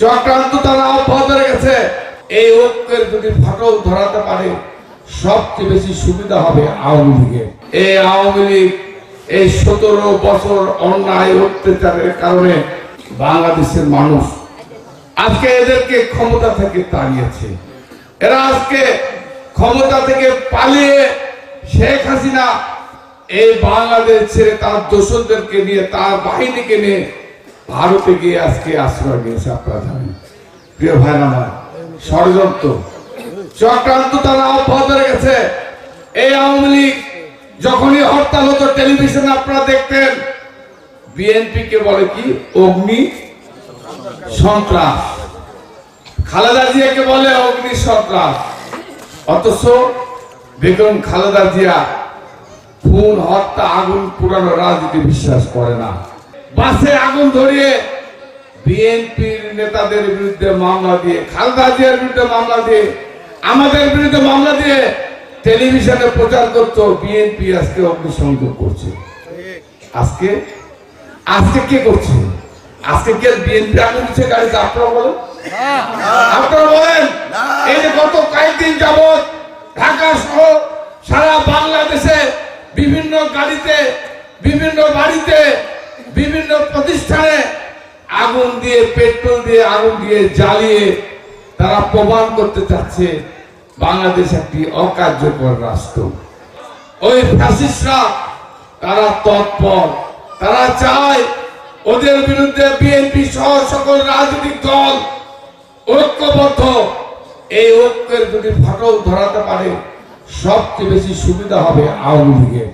চক্রান্ত তারা অব্যাহত রেখেছে। এই ঐক্যের যদি ফাটল ধরাতে পারে, সবচেয়ে বেশি সুবিধা হবে আওয়ামী লীগের। এই আওয়ামী লীগ এই সতেরো বছর অন্যায় অত্যাচারের কারণে বাংলাদেশের মানুষ আজকে এদেরকে ক্ষমতা থেকে তাড়িয়েছে। এরা আজকে ক্ষমতা থেকে পালিয়ে শেখ হাসিনা এই বাংলাদেশ ছেড়ে তার দোষরদেরকে নিয়ে, তার বাহিনীকে নিয়ে ভারতে গিয়ে আজকে আশ্রয় নিয়েছে আপনারা প্রিয় ভাই আমার, ষড়যন্ত্র, চক্রান্ত তারা অব্যাহত রেখেছে। এই আওয়ামী লীগ যখনই হরতাল হতো, টেলিভিশন আপনারা দেখতেন বিএনপি কে বলে কি, অগ্নি সন্ত্রাস। খালেদা জিয়াকে বলে অগ্নি সন্ত্রাস। অথচ বেগম খালেদা জিয়া খুন, হত্যা, আগুন পুরানো রাজনীতি বিশ্বাস করে না। বাসে আগুন ধরিয়ে বিএনপির নেতাদের বিরুদ্ধে মামলা দিয়ে, খালেদা জিয়ার বিরুদ্ধে মামলা দিয়ে, আমাদের বিরুদ্ধে মামলা দিয়ে টেলিভিশনে প্রচার করতো বিএনপি আজকে অগ্নিসংযোগ করছে। আজকে? আজকে কে করছে? আজকে কে বিএনপি? আগুন দিচ্ছে গাড়িতে আপনারা বলেন। আপনারা বলেন। এই যে গত ঢাকা সারা বাংলাদেশে বিভিন্ন গাড়িতে, বিভিন্ন বাড়িতে আগুন দিয়ে, পেট্রোল দিয়ে, আগুন দিয়ে জ্বালিয়ে তারা প্রমাণ করতে চাচ্ছে বাংলাদেশ একটি অকার্যকর রাষ্ট্র। ওই ফ্যাসিস্টরা, তারা তৎপর। তারা চায় ওদের বিরুদ্ধে বিএনপি সহ সকল রাজনৈতিক দল ঐক্যবদ্ধ। এই ঐক্যের যদি ফটক ধরাতে পারে, সবচেয়ে বেশি সুবিধা হবে আওয়ামী লীগের।